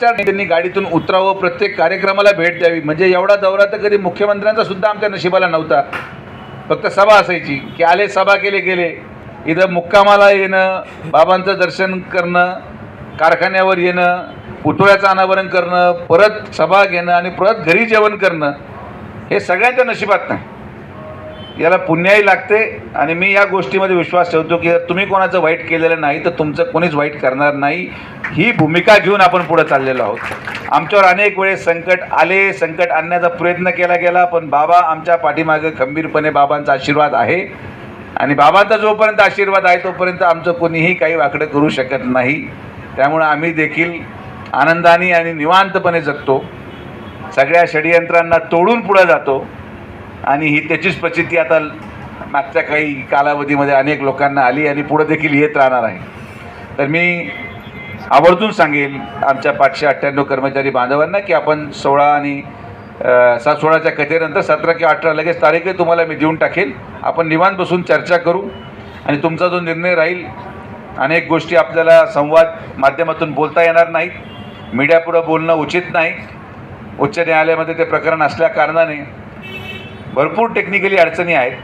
त्यांनी गाडीतून उतरावं प्रत्येक कार्यक्रमाला भेट द्यावी. म्हणजे एवढा दौरा तर कधी मुख्यमंत्र्यांचा सुद्धा आमच्या नशिबाला नव्हता. फक्त सभा असायची की आले सभा केले गेले इथं मुक्कामाला येणं बाबांचं दर्शन करणं कारखान्यावर येणं पुतळ्याचं अनावरण करणं परत सभा घेणं आणि परत घरी जेवण करणं हे सगळ्यांच्या नशिबात नाही. याला पुण्याही लागते आणि मी या गोष्टीमध्ये विश्वास ठेवतो की जर तुम्ही कोणाचं वाईट केलेलं नाही तर तुमचं कोणीच वाईट करणार नाही. ही भूमिका घेऊन आपण पुढे चाललेलो आहोत. आमच्यावर अनेक वेळेस संकट आले संकट आणण्याचा प्रयत्न केला गेला पण बाबा आमच्या पाठीमागे खंबीरपणे बाबांचा आशीर्वाद आहे. आणि बाबांचा जोपर्यंत आशीर्वाद आहे तोपर्यंत आमचं कोणीही काही वाकडं करू शकत नाही. त्यामुळं आम्ही देखील आनंदाने आणि निवांतपणे जगतो. सगळ्या षडयंत्रांना तोडून पुढे जातो. आणि ही त्याचीच प्रचिती आता मागच्या काही कालावधीमध्ये अनेक लोकांना आली आणि पुढे देखील येत राहणार आहे. तर मी आवर्जून सांगेल आमच्या पाचशे अठ्ठ्याण्णव कर्मचारी बांधवांना की आपण सोळा आणि सात सोळाच्या कथेनंतर सतरा किंवा अठरा लगेच तारीखही तुम्हाला मी देऊन टाकेल. आपण निवांत बसून चर्चा करू आणि तुमचा जो निर्णय राहील अनेक गोष्टी आपल्याला संवाद माध्यमातून बोलता येणार नाहीत. मीडियापुढं बोलणं उचित नाही. उच्च न्यायालयामध्ये ते प्रकरण असल्या कारणाने भरपूर टेक्निकली अडचणी आहेत.